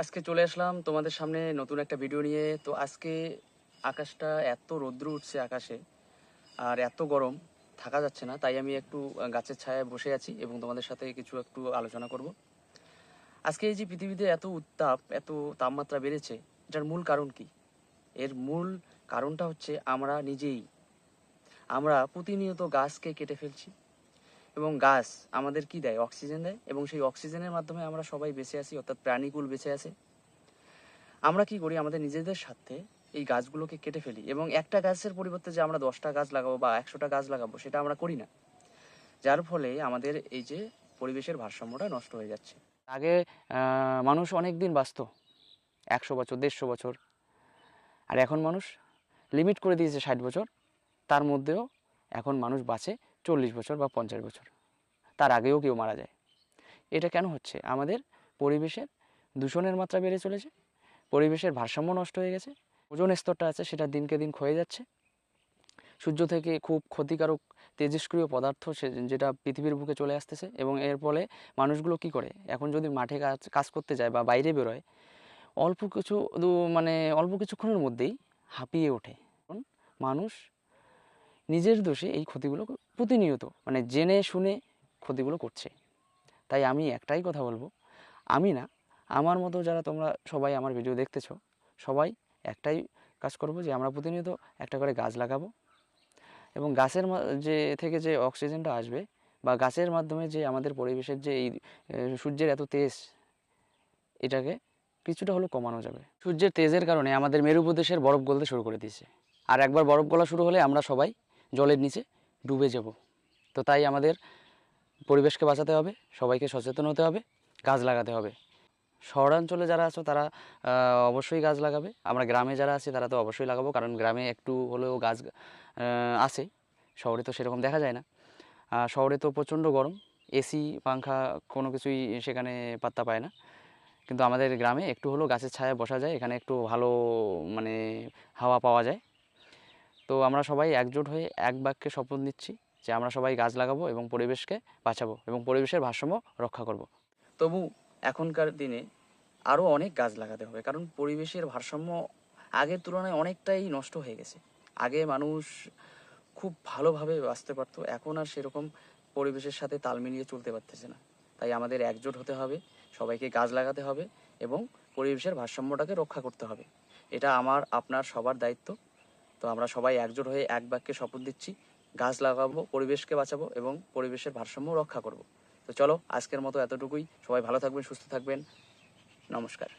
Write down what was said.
আজকে চলে আসলাম তোমাদের সামনে নতুন একটা ভিডিও নিয়ে। তো আজকে আকাশটা এত রৌদ্র উঠছে আকাশে, আর এত গরম, থাকা যাচ্ছে না, তাই আমি একটু গাছের ছায়ায় বসে আছি এবং তোমাদের সাথে কিছু একটু আলোচনা করব। আজকে এই যে পৃথিবীতে এত উত্তাপ, এত তাপমাত্রা বেড়েছে, এটার মূল কারণ কি? এর মূল কারণটা হচ্ছে আমরা নিজেই, আমরা প্রতিনিয়ত গাছকে কেটে ফেলছি এবং গাছ আমাদের কি দেয়? অক্সিজেন দেয় এবং সেই অক্সিজেনের মাধ্যমে আমরা সবাই বেঁচে আছি, অর্থাৎ প্রাণীকুল বেঁচে আছে। আমরা কি করি? আমাদের নিজেদের সাথে এই গাছগুলোকে কেটে ফেলি এবং একটা গাছের পরিবর্তে যে আমরা দশটা গাছ লাগাবো বা একশোটা গাছ লাগাবো, সেটা আমরা করি না। যার ফলে আমাদের এই যে পরিবেশের ভারসাম্যটা নষ্ট হয়ে যাচ্ছে। আগে মানুষ অনেক দিন বাঁচত, একশো বছর, দেড়শো বছর। আর এখন মানুষ লিমিট করে দিয়েছে ষাট বছর, তার মধ্যেও এখন মানুষ বাঁচে চল্লিশ বছর বা পঞ্চাশ বছর। তার আগেও কেউ মারা যায়। এটা কেন হচ্ছে? আমাদের পরিবেশের দূষণের মাত্রা বেড়ে চলেছে, পরিবেশের ভারসাম্য নষ্ট হয়ে গেছে, ওজন স্তরটা আছে, সেটা দিনকে দিন ক্ষয়ে যাচ্ছে। সূর্য থেকে খুব ক্ষতিকারক তেজস্ক্রিয় পদার্থ সে, যেটা পৃথিবীর বুকে চলে আসতেছে এবং এর ফলে মানুষগুলো কি করে? এখন যদি মাঠে কাজ কাজ করতে যায় বা বাইরে বেরোয়, অল্প কিছু মানে অল্প কিছুক্ষণের মধ্যেই হাঁপিয়ে ওঠে। মানুষ নিজের দোষে এই ক্ষতিগুলো প্রতিনিয়ত মানে জেনে শুনে ক্ষতিগুলো করছে। তাই আমি একটাই কথা বলব, আমি না, আমার মতো যারা তোমরা সবাই আমার ভিডিও দেখতেছ, সবাই একটাই কাজ করব যে আমরা প্রতিনিয়ত একটা করে গাছ লাগাবো এবং গাছের যে থেকে যে অক্সিজেনটা আসবে বা গাছের মাধ্যমে যে আমাদের পরিবেশের যে এই সূর্যের এত তেজ, এটাকে কিছুটা হলেও কমানো যাবে। সূর্যের তেজের কারণে আমাদের মেরু প্রদেশের বরফ গলতে শুরু করে দিয়েছে। আর একবার বরফ গলা শুরু হলে আমরা সবাই জলের নিচে ডুবে যাব। তো তাই আমাদের পরিবেশকে বাঁচাতে হবে, সবাইকে সচেতন হতে হবে, গাছ লাগাতে হবে। শহরাঞ্চলে যারা আছো তারা অবশ্যই গাছ লাগাবে। আমরা গ্রামে যারা আছি তারা তো অবশ্যই লাগাবো, কারণ গ্রামে একটু হলেও গাছ আছে। শহরে তো সেরকম দেখা যায় না। শহরে তো প্রচণ্ড গরম, এসি, পাংখা কোনো কিছুই সেখানে পাত্তা পায় না। কিন্তু আমাদের গ্রামে একটু হলেও গাছের ছায়ায় বসা যায়, এখানে একটু ভালো মানে হাওয়া পাওয়া যায়। তো আমরা সবাই একজোট হয়ে এক বাক্যে শপথ নিচ্ছি যে আমরা সবাই গাছ লাগাবো এবং পরিবেশকে বাঁচাবো এবং পরিবেশের ভারসাম্য রক্ষা করব। তবু এখনকার দিনে আরও অনেক গাছ লাগাতে হবে, কারণ পরিবেশের ভারসাম্য আগের তুলনায় অনেকটাই নষ্ট হয়ে গেছে। আগে মানুষ খুব ভালোভাবে বাঁচতে পারতো, এখন আর সেরকম পরিবেশের সাথে তাল মিলিয়ে চলতে পারতেছে না। তাই আমাদের একজোট হতে হবে, সবাইকে গাছ লাগাতে হবে এবং পরিবেশের ভারসাম্যটাকে রক্ষা করতে হবে। এটা আমার, আপনার, সবার দায়িত্ব। তো আমরা সবাই একজোট হয়ে এক বাক্যে শপথ দিচ্ছি। গাছ লাগাবো, পরিবেশকে বাঁচাবো এবং পরিবেশের ভারসাম্য রক্ষা করব। তো চলো, আজকের মতো এতটুকুই। সবাই ভালো থাকবেন, সুস্থ থাকবেন। নমস্কার।